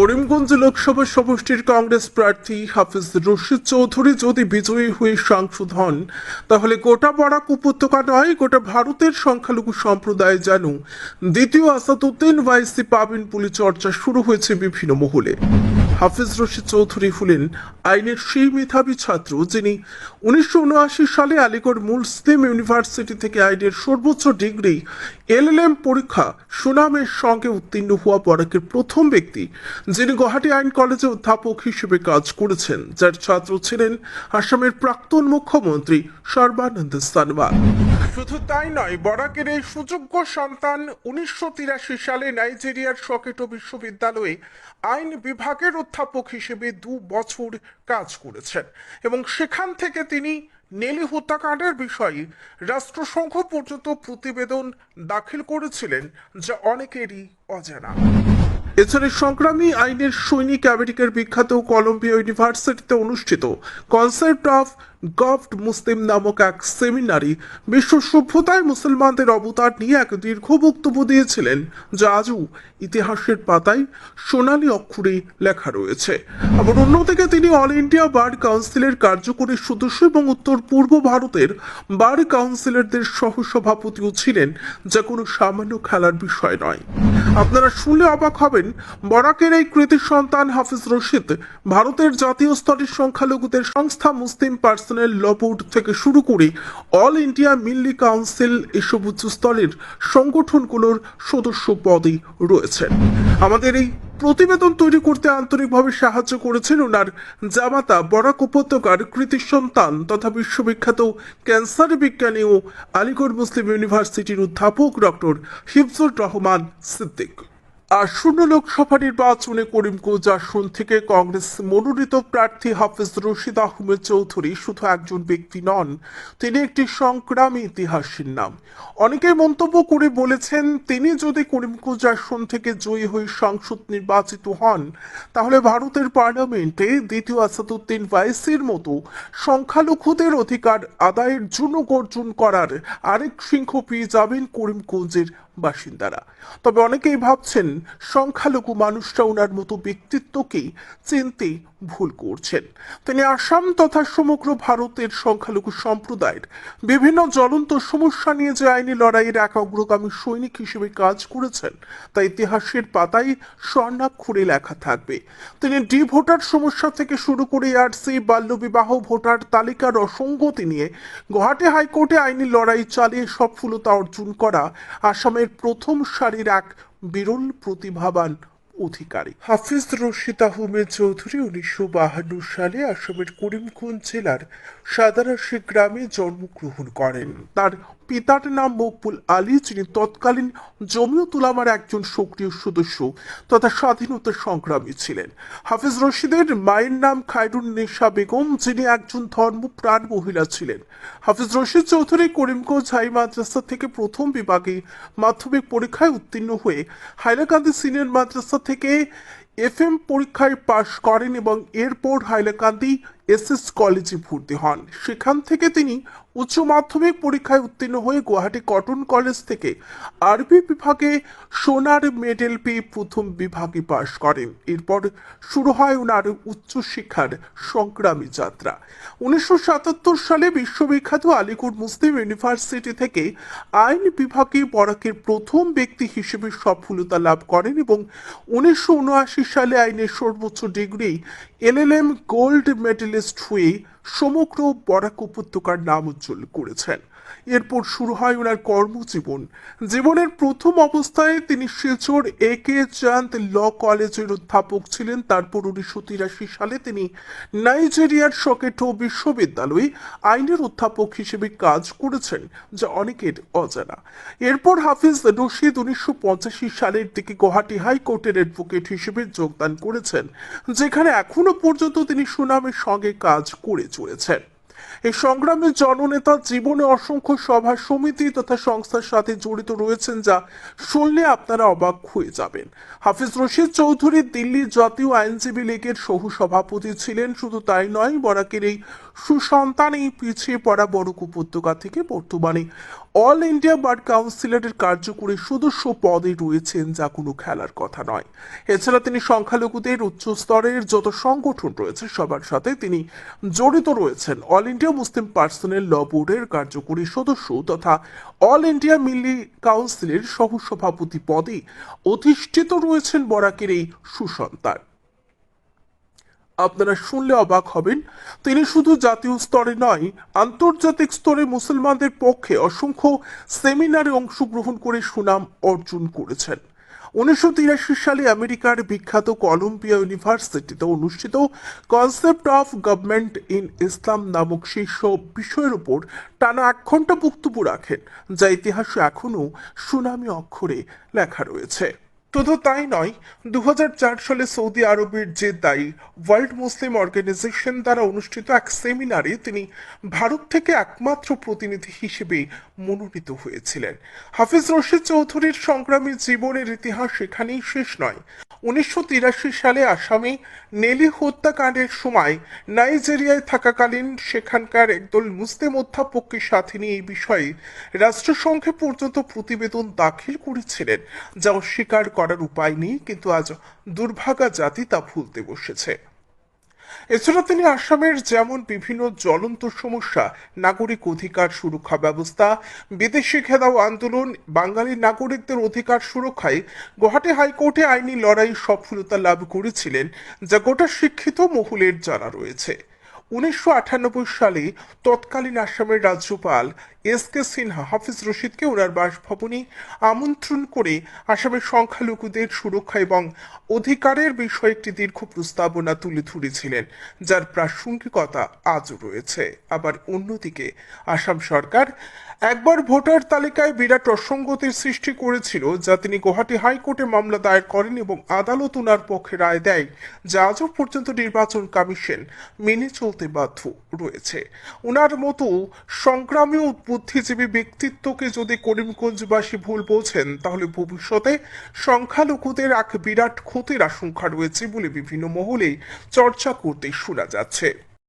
করিমগঞ্জ লোকসভা সমষ্টির কংগ্রেস প্রার্থী হাফিজ রশিদ চৌধুরী যদি বিজয়ী হয়ে সাংসদ হন, তাহলে গোটা বরাক উপত্যকা নয়, গোটা ভারতের সংখ্যালঘু সম্প্রদায় যেন দ্বিতীয় আসাদুদ্দিন ওয়াইসি পাবেন পুলি চর্চা শুরু হয়েছে বিভিন্ন মহলে। হাফিজ রশিদ চৌধুরী হলেন আইনের সেই মেধাবী ছাত্র যিনি উনিশশো উনআশি সালে আলিগড় মুসলিম ইউনিভার্সিটি থেকে আইনের সর্বোচ্চ ডিগ্রি, এলএলএম পরীক্ষা, সুনামের সঙ্গে উত্তীর্ণ হওয়া বরাকের প্রথম ব্যক্তি, যিনি গুয়াহাটি আইন কলেজে অধ্যাপক হিসেবে কাজ করেছেন, যার ছাত্র ছিলেন আসামের প্রাক্তন মুখ্যমন্ত্রী সর্বানন্দ সনোয়াল। শুধু তাই নয়, বরাকের এই সুযোগ্য সন্তান উনিশশো তিরাশি সালে নাইজেরিয়ার সকেটো বিশ্ববিদ্যালয়ে আইন বিভাগের অধ্যাপক হিসেবে দু বছর কাজ করেছেন এবং সেখান থেকে তিনি নেলি হত্যাকাণ্ডের বিষয়ে রাষ্ট্রসংঘ পর্যন্ত প্রতিবেদন দাখিল করেছিলেন, যা অনেকেরই অজানা। এছাড়া সংগ্রামী আইনের সৈনিক আমেরিকার বিখ্যাত কলম্বিয়া ইউনিভার্সিটিতে অনুষ্ঠিত কনসেপ্ট অফ গভড মুসলিম নামক এক সেমিনারি বিশ্ব সভ্যতায় মুসলমানদের অবতার নিয়ে এক দীর্ঘ বক্তব্য দিয়েছিলেন, যা আজও ইতিহাসের পাতায় সোনালী অক্ষরে লেখা রয়েছে। আবার অন্যদিকে তিনি অল ইন্ডিয়া বার কাউন্সিলের কার্যকরী সদস্য এবং উত্তর পূর্ব ভারতের বার কাউন্সিলরদের সহসভাপতিও ছিলেন, যা কোনো সামান্য খেলার বিষয় নয়। আপনারা শুনলে অবাক হবেন বরাকের এই কৃতি সন্তান হাফিজ রশিদ ভারতের জাতীয় স্তরের সংখ্যালঘুদের সংস্থা মুসলিম পার্সোনাল ল বোর্ড থেকে শুরু করে অল ইন্ডিয়া মিল্লি কাউন্সিল এসব উচ্চ স্তরের সংগঠনগুলোর সদস্য পদে রয়েছেন। আমাদের এই প্রতিবেদন তৈরি করতে আন্তরিকভাবে সাহায্য করেছেন ওনার জামাতা বরাক উপত্যকার কৃতি সন্তান তথা বিশ্ববিখ্যাত ক্যান্সার বিজ্ঞানী ও আলিগড় মুসলিম ইউনিভার্সিটির অধ্যাপক ডক্টর হিফজুর রহমান সিদ্দিক। আসন্ন লোকসভা নির্বাচনে করিমগঞ্জ আসন থেকে কংগ্রেস মনোনীত প্রার্থী হাফিজ রশিদ আহমেদ চৌধুরী শুধু একজন ব্যক্তি নন, তিনি একটি সংগ্রামী ইতিহাসের নাম। অনেকে মন্তব্য করে বলেছেন, তিনি যদি করিমগঞ্জ আসন থেকে জয়ী হয়ে সংসদ নির্বাচিত হন, তাহলে ভারতের পার্লামেন্টে দ্বিতীয় আসাদুদ্দিন ভাইসির মতো সংখ্যালঘুদের অধিকার আদায়ের জন্য গর্জন করার আরেক সিংহ পেয়ে যাবেন করিমগঞ্জের বাসিন্দারা। তবে অনেকেই ভাবছেন সংখ্যালঘু মানুষরা ওনার মতো ব্যক্তিত্বকে চিনতে ভুল করছেন। তিনি আসাম তথা সমগ্র ভারতের সংখ্যালঘু সম্প্রদায়ের বিভিন্ন জ্বলন্ত সমস্যা নিয়ে যে আইনি লড়াইয়ের এক অগ্রগামী সৈনিক হিসেবে কাজ করেছেন, তা ইতিহাসের পাতায় স্বর্ণাক্ষরে লেখা থাকবে। তিনি ডি ভোটার সমস্যা থেকে শুরু করে আরসি বাল্যবিবাহ, ভোটার তালিকার অসঙ্গতি নিয়ে গুয়াহাটি হাইকোর্টে আইনি লড়াই চালিয়ে সফলতা অর্জন করা আসামের প্রথম সারির এক বিরল প্রতিভাবান অধিকারী। হাফিজ রশিদ আহমেদ চৌধুরী উনিশশো বাহান্ন সালে আসামের করিমগঞ্জ জেলার সাদারাশি গ্রামে জন্মগ্রহণ করেন। তার পিতার নাম মকবুল আলী, যিনি তৎকালীন জমিয়ত উলামার একজন সক্রিয় সদস্য তথা স্বাধীনতা সংগ্রামী ছিলেন। হাফিজ রশিদের মায়ের নাম খায়রুন নেশা বেগম, যিনি একজন ধর্মপ্রাণ মহিলা ছিলেন। হাফিজ রশিদ চৌধুরী করিমগঞ্জ হাই মাদ্রাসা থেকে প্রথম বিভাগে মাধ্যমিক পরীক্ষায় উত্তীর্ণ হয়ে হাইলাকান্দি সিনিয়র মাদ্রাসা থেকে এফ এম পরীক্ষায় পাশ করেন এবং এরপর হাইলাকান্দি এসএস কলেজে ভর্তি হন। সেখান থেকে তিনি উচ্চ মাধ্যমিক পরীক্ষায় উত্তীর্ণ হয়ে গুয়াহাটি কটন কলেজ থেকে আরবি বিভাগে সোনার মেডেল পেয়ে প্রথম বিভাগে পাশ করেন। এরপর শুরু হয় ওনার উচ্চশিক্ষার সংগ্রামী যাত্রা। উনিশশো সাতাত্তর সালে বিশ্ববিখ্যাত আলিগড় মুসলিম ইউনিভার্সিটি থেকে আইন বিভাগে বরাকের প্রথম ব্যক্তি হিসেবে সফলতা লাভ করেন এবং উনিশশো উনআশি সালে আইনের সর্বোচ্চ ডিগ্রি এলএলএম গোল্ড মেডেলিস্ট হয়ে সমগ্র বরাক উপত্যকার নাম উজ্জ্বল করেছেন। এরপর শুরু হয় ওনার কর্মজীবন। জীবনের প্রথম অবস্থায় তিনি শিলচর এ কে চাঁদ ল কলেজের অধ্যাপক ছিলেন। তারপর উনিশশো তিরাশি সালে তিনি নাইজেরিয়ার সকেটো বিশ্ববিদ্যালয়ে আইনের অধ্যাপক হিসেবে কাজ করেছেন, যা অনেকের অজানা। এরপর হাফিজ রশিদ উনিশশো পঁচাশি সালের দিকে গুয়াহাটি হাইকোর্টের অ্যাডভোকেট হিসেবে যোগদান করেছেন, যেখানে এখনও পর্যন্ত তিনি সুনামের সঙ্গে কাজ করে চলেছেন। এই সংগ্রামের জননেতা জীবনে অসংখ্য সভা সমিতি তথা সংস্থার সাথে জড়িত রয়েছেন যা শুনলে আপনারা অবাক হয়ে যাবেন। হাফিজ রশিদ চৌধুরী দিল্লি জাতীয় আইনজীবী লীগের সহ সভাপতি ছিলেন, শুধু তাই নয়, বরাকের এই সুসন্তান এই পিছিয়ে পড়া বড় উপত্যকা থেকে বর্তমানে অল ইন্ডিয়া বার কাউন্সিলরের কার্যকরী সদস্য পদে রয়েছেন যা কোনো খেলার কথা নয়। এছাড়া তিনি সংখ্যালঘুদের উচ্চ স্তরের যত সংগঠন রয়েছে, সবার সাথে তিনি জড়িত রয়েছেন। All India Muslim personal law বোর্ডের কার্যকরী সদস্য তথা অল ইন্ডিয়া মিলি কাউন্সিলের সহসভাপতি পদে অধিষ্ঠিত রয়েছেন বরাকের এই সুসন্তান। আপনারা শুনলে অবাক হবেন, তিনি শুধু জাতীয় স্তরে নয়, আন্তর্জাতিক স্তরে মুসলমানদের পক্ষে অসংখ্য সেমিনারে অংশগ্রহণ করে সুনাম অর্জন করেছেন। উনিশশো তিরাশি সালে আমেরিকার বিখ্যাত কলম্বিয়া ইউনিভার্সিটিতে অনুষ্ঠিত concept of government in Islam নামক শীর্ষ বিষয়ের উপর টানা এক ঘণ্টা বক্তব্য রাখেন, যা ইতিহাসে এখনও সুনামি অক্ষরে লেখা রয়েছে। শুধু তাই নয় দু সালে সৌদি আরবের জেদ্দায় ওয়ার্ল্ড মুসলিম অর্গানাইজেশন দ্বারা অনুষ্ঠিত এক সেমিনারে তিনি ভারত থেকে একমাত্র প্রতিনিধি হিসেবে মনোনীত হয়েছিলেন। হাফিজ রশিদ চৌধুরীর সংগ্রামী জীবনের ইতিহাস এখানেই শেষ নয়। উনিশশো সালে আসামে নেলি হত্যাকাণ্ডের সময় নাইজেরিয়ায় থাকাকালীন সেখানকার একদল মুসলিম অধ্যাপককে সাথে নিয়ে এই বিষয়ে রাষ্ট্রসংঘে পর্যন্ত প্রতিবেদন দাখিল করেছিলেন, যা অস্বীকার করার উপায় নেই, কিন্তু আজ দুর্ভাগা জাতি তা ভুলতে বসেছে। এছাড়া তিনি আসামের যেমন বিভিন্ন জ্বলন্ত সমস্যা, নাগরিক অধিকার সুরক্ষা ব্যবস্থা, বিদেশি খেদাও আন্দোলন, বাঙালি নাগরিকদের অধিকার সুরক্ষায় গুয়াহাটি হাইকোর্টে আইনি লড়াই সফলতা লাভ করেছিলেন, যা গোটা শিক্ষিত মহলের জানা রয়েছে। উনিশশো আটানব্বই সালে তৎকালীন আসামের রাজ্যপাল এস কে সিনহা, হাফিজ রশিদকে ওনার বাসভবনে আমন্ত্রণ করে আসামের সংখ্যালঘুদের সুরক্ষা এবং অধিকারের বিষয়ে একটি দীর্ঘ প্রস্তাবনা তুলে ধরেছিলেন, যার প্রাসঙ্গিকতা আজও রয়েছে। আবার অন্যদিকে, আসাম সরকার একবার ভোটার তালিকায় বিরাট অসঙ্গতির সৃষ্টি করেছিল, যা তিনি গুয়াহাটি হাইকোর্টে মামলা দায়ের করেন এবং আদালত ওনার পক্ষে রায় দেয়, যা আজও পর্যন্ত নির্বাচন কমিশন মেনে চলতে বাধ্য রয়েছে। ওনার মতো সংগ্রামী ও বুদ্ধিজীবী ব্যক্তিত্বকে যদি করিমগঞ্জবাসী ভুল বলছেন, তাহলে ভবিষ্যতে সংখ্যালঘুদের এক বিরাট ক্ষতির আশঙ্কা রয়েছে বলে বিভিন্ন মহলে চর্চা করতে শোনা যাচ্ছে।